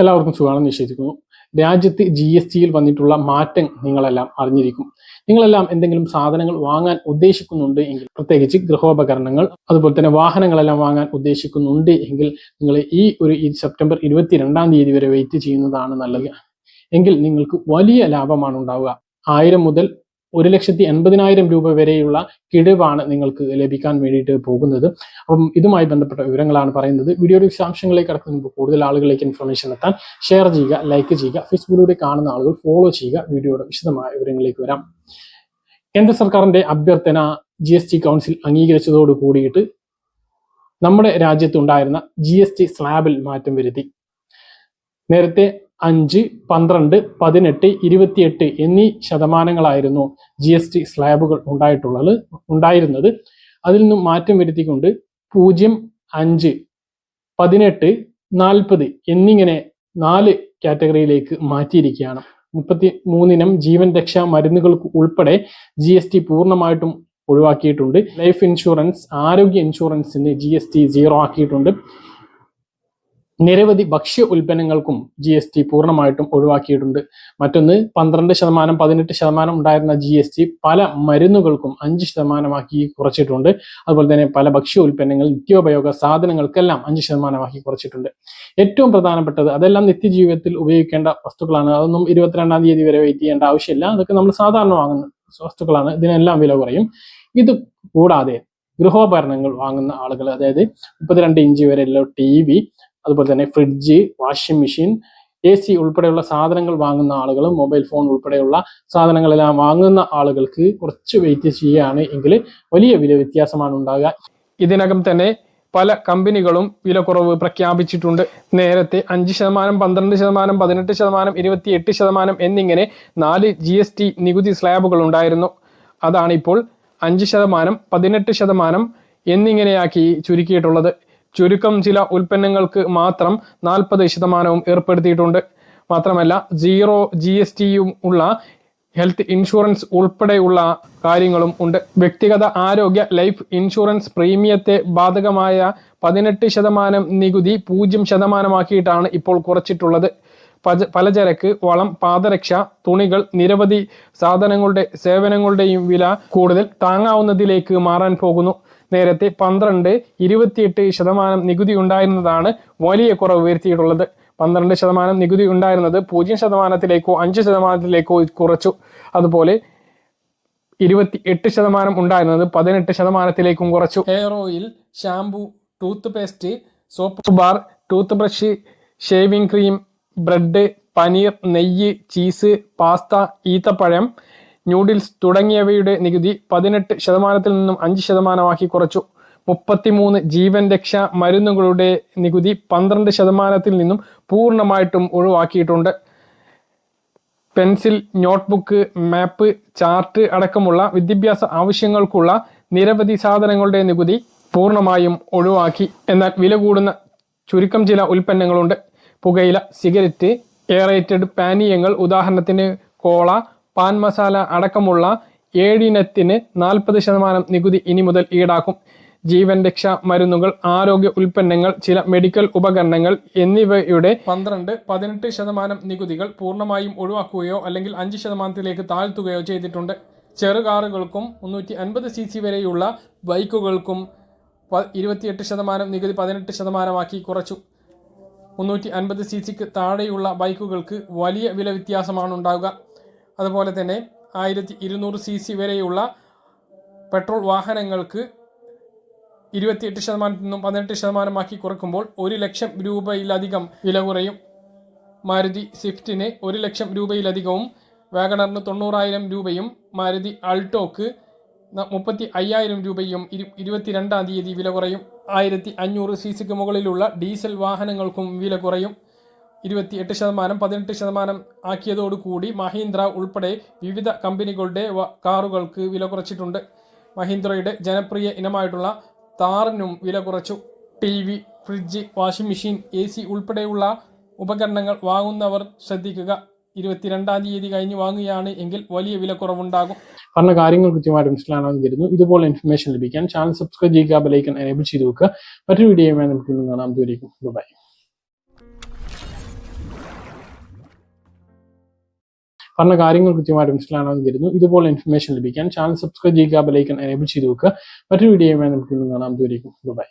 എല്ലാവർക്കും സുഖമാണെന്ന് വിശ്വസിക്കുന്നു രാജ്യത്ത് ജി എസ് ടിയിൽ വന്നിട്ടുള്ള മാറ്റം നിങ്ങളെല്ലാം അറിഞ്ഞിരിക്കും. നിങ്ങളെല്ലാം എന്തെങ്കിലും സാധനങ്ങൾ വാങ്ങാൻ ഉദ്ദേശിക്കുന്നുണ്ട് എങ്കിൽ പ്രത്യേകിച്ച് ഗൃഹോപകരണങ്ങൾ അതുപോലെ തന്നെ വാഹനങ്ങളെല്ലാം വാങ്ങാൻ ഉദ്ദേശിക്കുന്നുണ്ട് എങ്കിൽ നിങ്ങൾ ഈ ഒരു സെപ്റ്റംബർ ഇരുപത്തിരണ്ടാം തീയതി വരെ വെയിറ്റ് ചെയ്യുന്നതാണ് നല്ലത്. എങ്കിൽ നിങ്ങൾക്ക് വലിയ ലാഭമാണ് ഉണ്ടാവുക. ആയിരം മുതൽ ഒരു ലക്ഷത്തി എൺപതിനായിരം രൂപ വരെയുള്ള കിഴിവാണ് നിങ്ങൾക്ക് ലഭിക്കാൻ വേണ്ടിയിട്ട് പോകുന്നത്. അപ്പം ഇതുമായി ബന്ധപ്പെട്ട വിവരങ്ങളാണ് പറയുന്നത്. വീഡിയോയുടെ വിശദാംശങ്ങളിലേക്ക് കടക്കുന്ന മുമ്പ് കൂടുതൽ ആളുകളിലേക്ക് ഇൻഫർമേഷൻ എത്താൻ ഷെയർ ചെയ്യുക ലൈക്ക് ചെയ്യുക ഫേസ്ബുക്കിലൂടെ കാണുന്ന ആളുകൾ ഫോളോ ചെയ്യുക. വീഡിയോയുടെ വിശദമായ വിവരങ്ങളിലേക്ക് വരാം. കേന്ദ്ര സർക്കാരിന്റെ അഭ്യർത്ഥന ജി എസ് ടി കൗൺസിൽ അംഗീകരിച്ചതോട് കൂടിയിട്ട് നമ്മുടെ രാജ്യത്തുണ്ടായിരുന്ന ജി എസ് ടി സ്ലാബിൽ മാറ്റം വരുത്തി. നേരത്തെ അഞ്ച് പന്ത്രണ്ട് പതിനെട്ട് ഇരുപത്തിയെട്ട് എന്നീ ശതമാനങ്ങളായിരുന്നു ജി എസ് ടി സ്ലാബുകൾ ഉണ്ടായിട്ടുള്ളത് ഉണ്ടായിരുന്നത്. അതിൽ നിന്നും മാറ്റം വരുത്തിക്കൊണ്ട് പൂജ്യം അഞ്ച് പതിനെട്ട് നാൽപ്പത് എന്നിങ്ങനെ നാല് കാറ്റഗറിയിലേക്ക് മാറ്റിയിരിക്കുകയാണ്. മുപ്പത്തി മൂന്നിനം ജീവൻ രക്ഷാ മരുന്നുകൾക്ക് ഉൾപ്പെടെ ജി എസ് ടി പൂർണമായിട്ടും ഒഴിവാക്കിയിട്ടുണ്ട്. ലൈഫ് ഇൻഷുറൻസ് ആരോഗ്യ ഇൻഷുറൻസിന് ജി എസ് ടി സീറോ ആക്കിയിട്ടുണ്ട്. നിരവധി ഭക്ഷ്യ ഉൽപ്പന്നങ്ങൾക്കും ജി എസ് ടി പൂർണമായിട്ടും ഒഴിവാക്കിയിട്ടുണ്ട്. മറ്റൊന്ന് പന്ത്രണ്ട് ശതമാനം പതിനെട്ട് ശതമാനം ഉണ്ടായിരുന്ന ജി എസ് ടി പല മരുന്നുകൾക്കും അഞ്ച് ശതമാനമാക്കി കുറച്ചിട്ടുണ്ട്. അതുപോലെ തന്നെ പല ഭക്ഷ്യ ഉൽപ്പന്നങ്ങൾ നിത്യോപയോഗ സാധനങ്ങൾക്കെല്ലാം അഞ്ച് ശതമാനമാക്കി കുറച്ചിട്ടുണ്ട്. ഏറ്റവും പ്രധാനപ്പെട്ടത് അതെല്ലാം നിത്യജീവിതത്തിൽ ഉപയോഗിക്കേണ്ട വസ്തുക്കളാണ്. അതൊന്നും ഇരുപത്തിരണ്ടാം തീയതി വരെ വെയിറ്റ് ചെയ്യേണ്ട ആവശ്യമില്ല. അതൊക്കെ നമ്മൾ സാധാരണ വാങ്ങുന്ന വസ്തുക്കളാണ്. ഇതിനെല്ലാം വില കുറയും. ഇത് കൂടാതെ ഗൃഹോപകരണങ്ങൾ വാങ്ങുന്ന ആളുകൾ അതായത് മുപ്പത്തിരണ്ട് ഇഞ്ച് വരെയുള്ള ടി വി അതുപോലെ തന്നെ fridge washing machine A C ഉൾപ്പെടെയുള്ള സാധനങ്ങൾ വാങ്ങുന്ന ആളുകളും മൊബൈൽ ഫോൺ ഉൾപ്പെടെയുള്ള സാധനങ്ങളെല്ലാം വാങ്ങുന്ന ആളുകൾക്ക് കുറച്ച് വെയിറ്റ് ചെയ്യുകയാണ് എങ്കിൽ വലിയ വില വ്യത്യാസമാണ് ഉണ്ടാകുക ഇതിനകം തന്നെ പല കമ്പനികളും വിലക്കുറവ് പ്രഖ്യാപിച്ചിട്ടുണ്ട്. നേരത്തെ അഞ്ച് ശതമാനം പന്ത്രണ്ട് ശതമാനം പതിനെട്ട് ശതമാനം ഇരുപത്തിയെട്ട് ശതമാനം എന്നിങ്ങനെ നാല് ജി എസ് ടി നികുതി സ്ലാബുകൾ ഉണ്ടായിരുന്നു. അതാണിപ്പോൾ അഞ്ച് ശതമാനം പതിനെട്ട് ശതമാനം എന്നിങ്ങനെയാക്കി ചുരുക്കിയിട്ടുള്ളത്. ചുരുക്കം ചില ഉൽപ്പന്നങ്ങൾക്ക് മാത്രം നാൽപ്പത് ശതമാനവും ഏർപ്പെടുത്തിയിട്ടുണ്ട്. മാത്രമല്ല സീറോ ജി എസ് ടിയും ഉള്ള ഹെൽത്ത് ഇൻഷുറൻസ് ഉൾപ്പെടെയുള്ള കാര്യങ്ങളും ഉണ്ട്. വ്യക്തിഗത ആരോഗ്യ ലൈഫ് ഇൻഷുറൻസ് പ്രീമിയത്തെ ബാധകമായ പതിനെട്ട് ശതമാനം നികുതി പൂജ്യം ശതമാനമാക്കിയിട്ടാണ് ഇപ്പോൾ കുറച്ചിട്ടുള്ളത്. പച പലചരക്ക് വളം പാദരക്ഷ തുണികൾ നിരവധി സാധനങ്ങളുടെ സേവനങ്ങളുടെയും വില കൂടുതൽ താങ്ങാവുന്നതിലേക്ക് മാറാൻ പോകുന്നു. നേരത്തെ പന്ത്രണ്ട് ഇരുപത്തിയെട്ട് ശതമാനം നികുതി ഉണ്ടായിരുന്നതാണ് വലിയ കുറവ് വരുത്തിയിട്ടുള്ളത്. പന്ത്രണ്ട് ശതമാനം നികുതി ഉണ്ടായിരുന്നത് പൂജ്യം ശതമാനത്തിലേക്കോ അഞ്ച് ശതമാനത്തിലേക്കോ കുറച്ചു. അതുപോലെ ഇരുപത്തി എട്ട് ശതമാനം ഉണ്ടായിരുന്നത് പതിനെട്ട് ശതമാനത്തിലേക്കും കുറച്ചു. Hair oil shampoo toothpaste soap bar toothbrush shaving cream bread paneer നെയ്യ് ചീസ് പാസ്ത ഈത്തപ്പഴം ന്യൂഡിൽസ് തുടങ്ങിയവയുടെ നികുതി പതിനെട്ട് ശതമാനത്തിൽ നിന്നും അഞ്ച് ശതമാനമാക്കി കുറച്ചു. മുപ്പത്തിമൂന്ന് ജീവൻ രക്ഷാ മരുന്നുകളുടെ നികുതി പന്ത്രണ്ട് ശതമാനത്തിൽ നിന്നും പൂർണമായിട്ടും ഒഴിവാക്കിയിട്ടുണ്ട്. പെൻസിൽ നോട്ട്ബുക്ക് മാപ്പ് ചാർട്ട് അടക്കമുള്ള വിദ്യാഭ്യാസ ആവശ്യങ്ങൾക്കുള്ള നിരവധി സാധനങ്ങളുടെ നികുതി പൂർണമായും ഒഴിവാക്കി. എന്നാൽ വില കൂടുന്ന ചുരുക്കം ചില ഉൽപ്പന്നങ്ങളുണ്ട്. പുകയില സിഗരറ്റ് എയറേറ്റഡ് പാനീയങ്ങൾ ഉദാഹരണത്തിന് കോള പാൻ മസാല അടക്കമുള്ള ഏഴിനത്തിന് നാൽപ്പത് ശതമാനം നികുതി ഇനി മുതൽ ഈടാക്കും. ജീവൻ രക്ഷാ മരുന്നുകൾ ആരോഗ്യ ഉൽപ്പന്നങ്ങൾ ചില മെഡിക്കൽ ഉപകരണങ്ങൾ എന്നിവയുടെ പന്ത്രണ്ട് പതിനെട്ട് ശതമാനം നികുതികൾ പൂർണമായും ഒഴിവാക്കുകയോ അല്ലെങ്കിൽ അഞ്ച് ശതമാനത്തിലേക്ക് താഴ്ത്തുകയോ ചെയ്തിട്ടുണ്ട്. ചെറു കാറുകൾക്കും മുന്നൂറ്റി അൻപത് സി സി വരെയുള്ള ബൈക്കുകൾക്കും ഇരുപത്തിയെട്ട് ശതമാനം നികുതി പതിനെട്ട് ശതമാനമാക്കി കുറച്ചു. മുന്നൂറ്റി അൻപത് സി സിക്ക് താഴെയുള്ള ബൈക്കുകൾക്ക് വലിയ വില വ്യത്യാസമാണ് ഉണ്ടാവുക അതുപോലെ തന്നെ ആയിരത്തി ഇരുന്നൂറ് സി സി വരെയുള്ള പെട്രോൾ വാഹനങ്ങൾക്ക് ഇരുപത്തിയെട്ട് ശതമാനത്തിൽ നിന്നും പതിനെട്ട് ശതമാനമാക്കി കുറക്കുമ്പോൾ ഒരു ലക്ഷം രൂപയിലധികം വില കുറയും. മാരുതി സ്വിഫ്റ്റിന് ഒരു ലക്ഷം രൂപയിലധികവും വാഗണറിന് തൊണ്ണൂറായിരം രൂപയും മാരുതി അൾട്ടോക്ക് മുപ്പത്തി അയ്യായിരം രൂപയും ഇരു ഇരുപത്തിരണ്ടാം തീയതി വില കുറയും. ആയിരത്തി അഞ്ഞൂറ് സി സിക്ക് മുകളിലുള്ള ഡീസൽ വാഹനങ്ങൾക്കും വില കുറയും. ഇരുപത്തിയെട്ട് ശതമാനം പതിനെട്ട് ശതമാനം ആക്കിയതോടുകൂടി മഹീന്ദ്ര ഉൾപ്പെടെ വിവിധ കമ്പനികളുടെ കാറുകൾക്ക് വില കുറച്ചിട്ടുണ്ട്. മഹീന്ദ്രയുടെ ജനപ്രിയ ഇനമായിട്ടുള്ള താറിനും വില കുറച്ചു. T V fridge washing machine A C ഉൾപ്പെടെയുള്ള ഉപകരണങ്ങൾ വാങ്ങുന്നവർ ശ്രദ്ധിക്കുക. ഇരുപത്തിരണ്ടാം തീയതി കഴിഞ്ഞ് വാങ്ങുകയാണ് എങ്കിൽ വലിയ കുറവുണ്ടാകും. പറഞ്ഞ കാര്യങ്ങൾ കൃത്യമായിട്ട് മനസ്സിലാണെന്ന് കരുതുന്നു ഇതുപോലെ ഇൻഫർമേഷൻ ലഭിക്കാൻ ചാനൽ സബ്സ്ക്രൈബ് ചെയ്യുക ബലൈക്കൻ എനേബിൾ ചെയ്ത് വെക്കുക. മറ്റൊരു വീഡിയോയുമായി നമുക്ക് വീണ്ടും കാണാം. ദൂരേക്കും ബൈ പറഞ്ഞ കാര്യങ്ങൾ കൃത്യമായിട്ട് മനസ്സിലാണെന്ന് കരുതുന്നു ഇതുപോലെ ഇൻഫർമേഷൻ ലഭിക്കാൻ ചാനൽ സബ്സ്ക്രൈബ് ചെയ്യുക ബലൈക്കൻ എനേബിൾ ചെയ്ത് വെക്കുക. മറ്റൊരു വീഡിയോയുമായി നമുക്ക് വീണ്ടും കാണാം. ദൂരേക്കും ബൈ